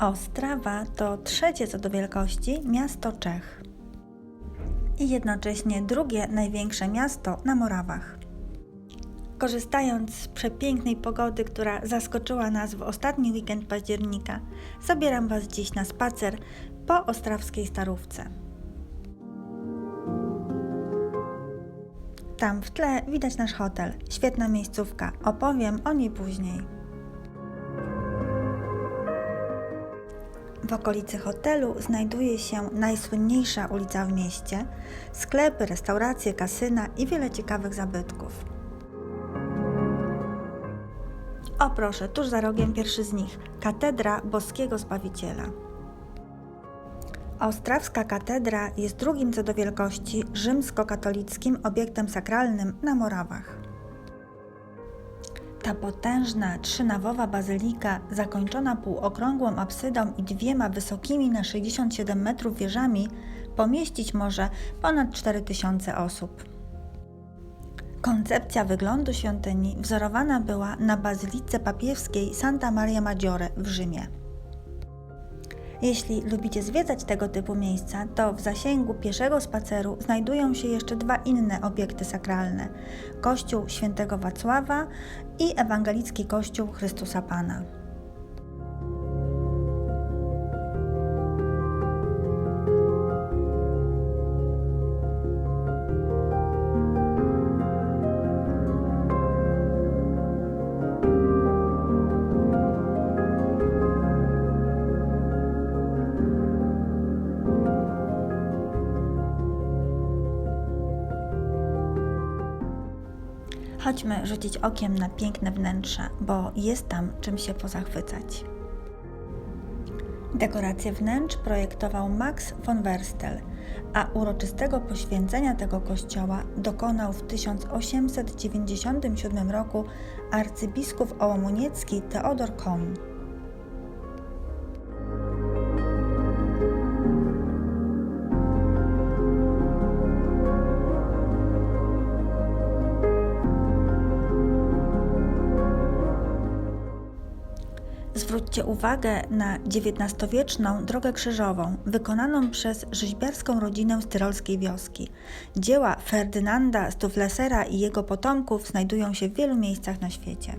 Ostrawa to trzecie co do wielkości miasto Czech i jednocześnie drugie największe miasto na Morawach. Korzystając z przepięknej pogody, która zaskoczyła nas w ostatni weekend października, zabieram Was dziś na spacer po ostrawskiej starówce. Tam w tle widać nasz hotel. Świetna miejscówka. Opowiem o niej później. W okolicy hotelu znajduje się najsłynniejsza ulica w mieście, sklepy, restauracje, kasyna i wiele ciekawych zabytków. O proszę, tuż za rogiem pierwszy z nich Katedra Boskiego Zbawiciela. Ostrawska katedra jest drugim co do wielkości rzymskokatolickim obiektem sakralnym na Morawach. Ta potężna, trzynawowa bazylika, zakończona półokrągłą absydą i dwiema wysokimi na 67 metrów wieżami, pomieścić może ponad 4000 osób. Koncepcja wyglądu świątyni wzorowana była na bazylice papiewskiej Santa Maria Maggiore w Rzymie. Jeśli lubicie zwiedzać tego typu miejsca, to w zasięgu pieszego spaceru znajdują się jeszcze dwa inne obiekty sakralne: Kościół Świętego Wacława i Ewangelicki Kościół Chrystusa Pana. Chodźmy rzucić okiem na piękne wnętrze, bo jest tam czym się pozachwycać. Dekoracje wnętrz projektował Max von Werstel, a uroczystego poświęcenia tego kościoła dokonał w 1897 roku arcybiskup ołomuniecki Teodor Koń. Zwróćcie uwagę na XIX-wieczną drogę krzyżową, wykonaną przez rzeźbiarską rodzinę z tyrolskiej wioski. Dzieła Ferdynanda Stuflesera i jego potomków znajdują się w wielu miejscach na świecie.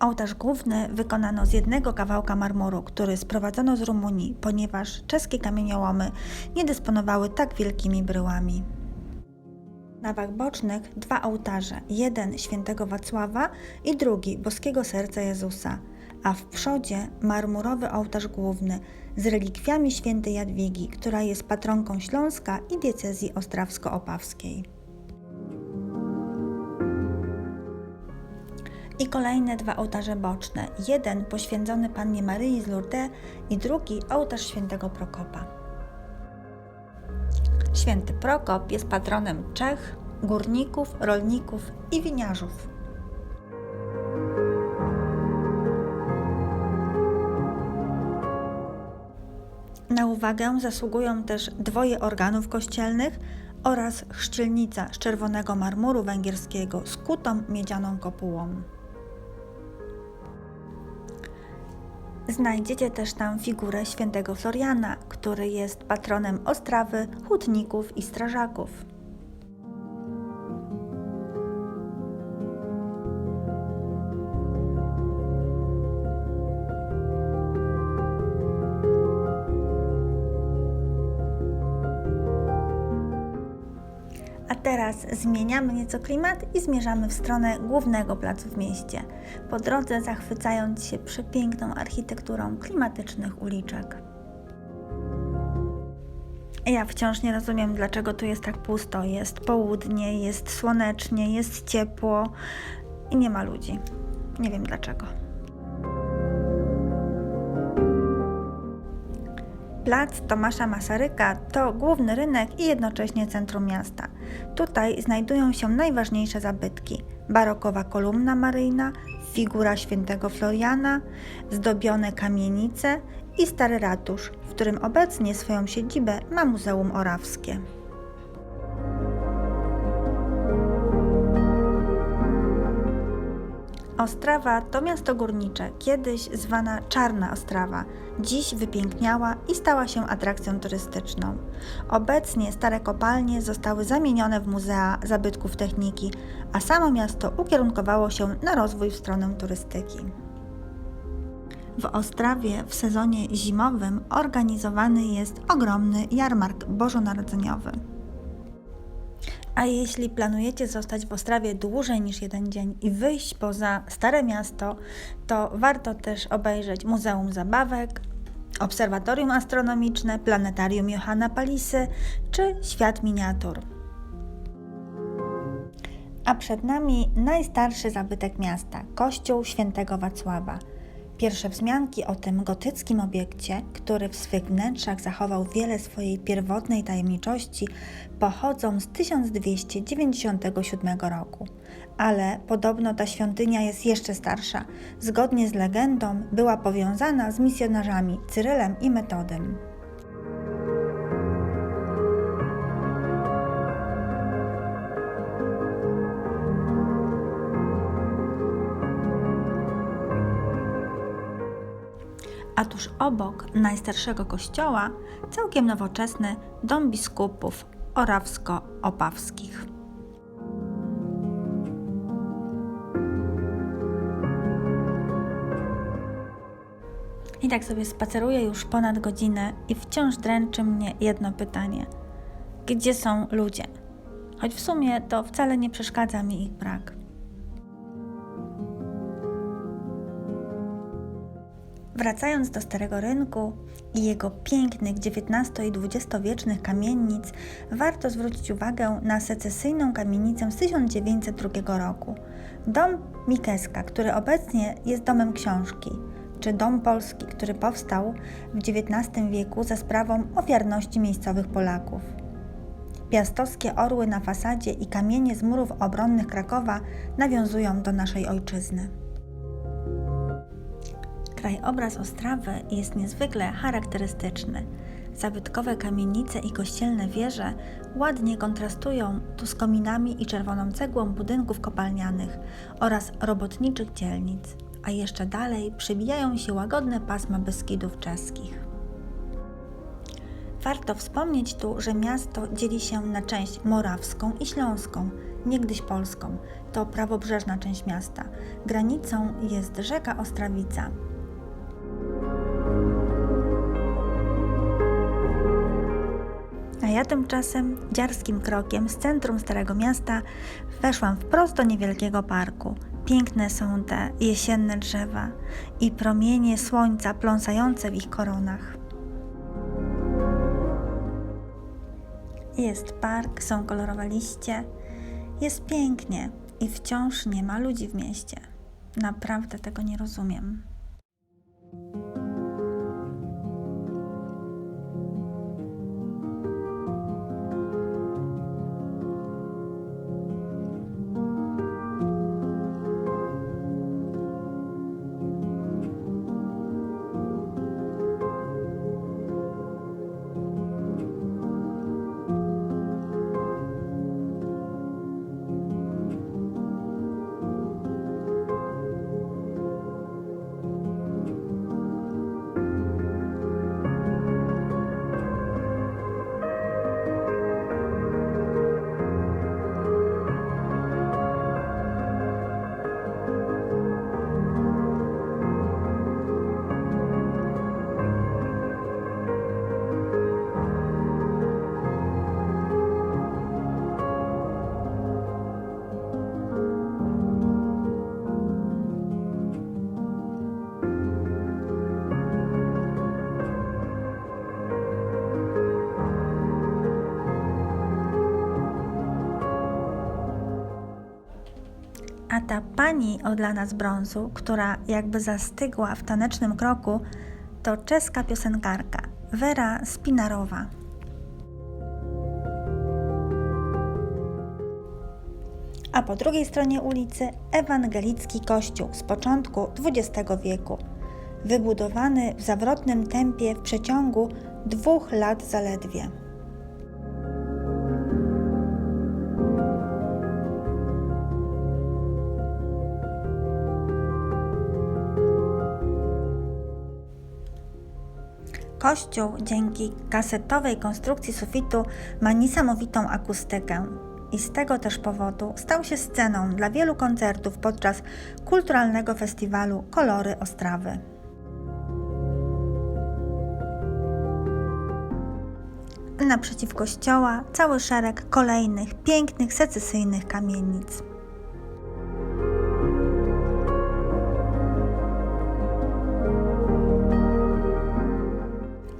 Ołtarz główny wykonano z jednego kawałka marmuru, który sprowadzono z Rumunii, ponieważ czeskie kamieniołomy nie dysponowały tak wielkimi bryłami nawach bocznych dwa ołtarze, jeden świętego Wacława i drugi boskiego serca Jezusa, a w przodzie marmurowy ołtarz główny z relikwiami świętej Jadwigi, która jest patronką Śląska i diecezji ostrawsko-opawskiej. I kolejne dwa ołtarze boczne, jeden poświęcony Pannie Maryi z Lourdes i drugi ołtarz świętego Prokopa. Święty Prokop jest patronem Czech, górników, rolników i winiarzów. Na uwagę zasługują też dwoje organów kościelnych oraz chrzcielnica z czerwonego marmuru węgierskiego z kutą miedzianą kopułą. Znajdziecie też tam figurę świętego Floriana, który jest patronem Ostrawy, hutników i strażaków. Teraz zmieniamy nieco klimat i zmierzamy w stronę głównego placu w mieście, po drodze zachwycając się przepiękną architekturą klimatycznych uliczek. Ja wciąż nie rozumiem, dlaczego tu jest tak pusto. Jest południe, jest słonecznie, jest ciepło i nie ma ludzi. Nie wiem dlaczego. Plac Tomasza Masaryka to główny rynek i jednocześnie centrum miasta. Tutaj znajdują się najważniejsze zabytki: barokowa kolumna maryjna, figura świętego Floriana, zdobione kamienice i stary ratusz, w którym obecnie swoją siedzibę ma Muzeum Orawskie. Ostrawa to miasto górnicze, kiedyś zwana Czarna Ostrawa. Dziś wypiękniała i stała się atrakcją turystyczną. Obecnie stare kopalnie zostały zamienione w muzea zabytków techniki, a samo miasto ukierunkowało się na rozwój w stronę turystyki. W Ostrawie w sezonie zimowym organizowany jest ogromny jarmark bożonarodzeniowy. A jeśli planujecie zostać w Ostrawie dłużej niż jeden dzień i wyjść poza Stare Miasto, to warto też obejrzeć Muzeum Zabawek, Obserwatorium Astronomiczne, Planetarium Johanna Palisy czy Świat Miniatur. A przed nami najstarszy zabytek miasta Kościół Świętego Wacława. Pierwsze wzmianki o tym gotyckim obiekcie, który w swych wnętrzach zachował wiele swojej pierwotnej tajemniczości, pochodzą z 1297 roku. Ale podobno ta świątynia jest jeszcze starsza. Zgodnie z legendą była powiązana z misjonarzami Cyrylem i Metodem. A tuż obok najstarszego kościoła całkiem nowoczesny dom biskupów orawsko-opawskich. I tak sobie spaceruję już ponad godzinę i wciąż dręczy mnie jedno pytanie. Gdzie są ludzie? Choć w sumie to wcale nie przeszkadza mi ich brak. Wracając do Starego Rynku i jego pięknych XIX i XX-wiecznych kamienic, warto zwrócić uwagę na secesyjną kamienicę z 1902 roku. Dom Mikeska, który obecnie jest domem książki, czy Dom Polski, który powstał w XIX wieku za sprawą ofiarności miejscowych Polaków. Piastowskie orły na fasadzie i kamienie z murów obronnych Krakowa nawiązują do naszej ojczyzny. Krajobraz Ostrawy jest niezwykle charakterystyczny. Zabytkowe kamienice i kościelne wieże ładnie kontrastują tu z kominami i czerwoną cegłą budynków kopalnianych oraz robotniczych dzielnic, a jeszcze dalej przybijają się łagodne pasma Beskidów czeskich. Warto wspomnieć tu, że miasto dzieli się na część morawską i śląską, niegdyś polską. To prawobrzeżna część miasta. Granicą jest rzeka Ostrawica, ja tymczasem dziarskim krokiem z centrum Starego Miasta weszłam wprost do niewielkiego parku. Piękne są te jesienne drzewa i promienie słońca pląsające w ich koronach. Jest park, są kolorowe liście, jest pięknie i wciąż nie ma ludzi w mieście. Naprawdę tego nie rozumiem. A ta pani odlana z brązu, która jakby zastygła w tanecznym kroku, to czeska piosenkarka Vera Spinarowa. A po drugiej stronie ulicy ewangelicki kościół z początku XX wieku, wybudowany w zawrotnym tempie w przeciągu dwóch lat zaledwie. Kościół dzięki kasetowej konstrukcji sufitu ma niesamowitą akustykę i z tego też powodu stał się sceną dla wielu koncertów podczas kulturalnego festiwalu Kolory Ostrawy. Naprzeciw kościoła cały szereg kolejnych pięknych secesyjnych kamienic.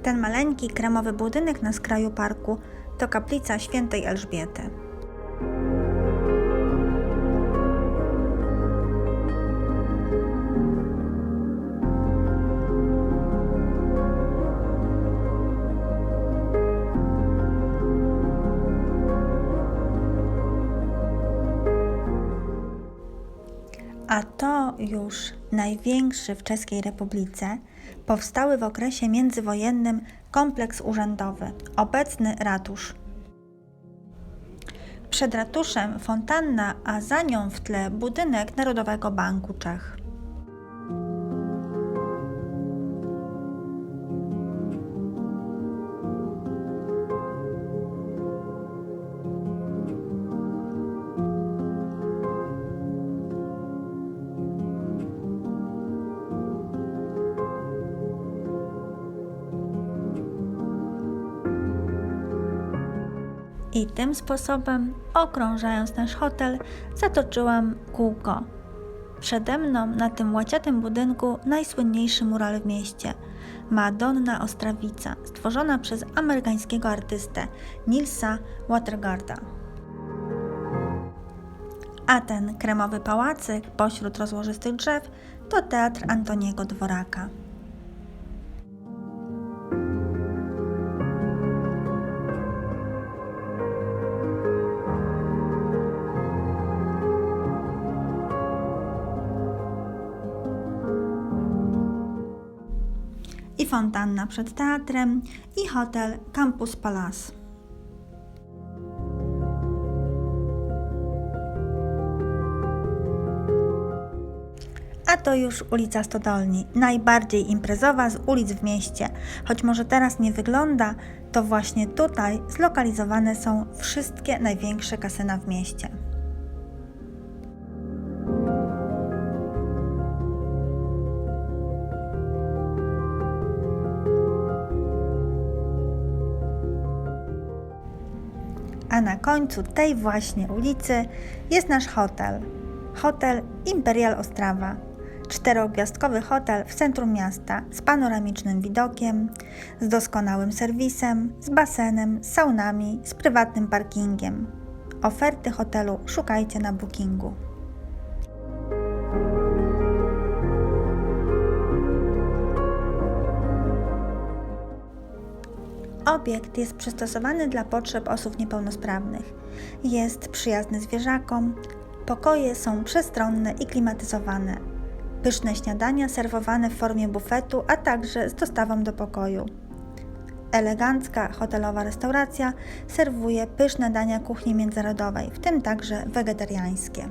Ten maleńki kremowy budynek na skraju parku to kaplica świętej Elżbiety. A to już największy w Czeskiej Republice powstały w okresie międzywojennym kompleks urzędowy, obecny ratusz. Przed ratuszem fontanna, a za nią w tle budynek Narodowego Banku Czech. I tym sposobem, okrążając nasz hotel, zatoczyłam kółko. Przede mną na tym łaciatym budynku najsłynniejszy mural w mieście Madonna Ostrawica, stworzona przez amerykańskiego artystę Nilsa Watergarda. A ten kremowy pałacyk pośród rozłożystych drzew to teatr Antoniego Dworaka. Fontanna przed teatrem i hotel Campus Palace. A to już ulica Stodolni, najbardziej imprezowa z ulic w mieście. Choć może teraz nie wygląda, to właśnie tutaj zlokalizowane są wszystkie największe kasyna w mieście. Końcu tej właśnie ulicy jest nasz hotel. Hotel Imperial Ostrawa. Czterogwiazdkowy hotel w centrum miasta z panoramicznym widokiem, z doskonałym serwisem, z basenem, saunami, z prywatnym parkingiem. Oferty hotelu szukajcie na bookingu. Obiekt jest przystosowany dla potrzeb osób niepełnosprawnych. Jest przyjazny zwierzakom, pokoje są przestronne i klimatyzowane. Pyszne śniadania serwowane w formie bufetu, a także z dostawą do pokoju. Elegancka hotelowa restauracja serwuje pyszne dania kuchni międzynarodowej, w tym także wegetariańskie.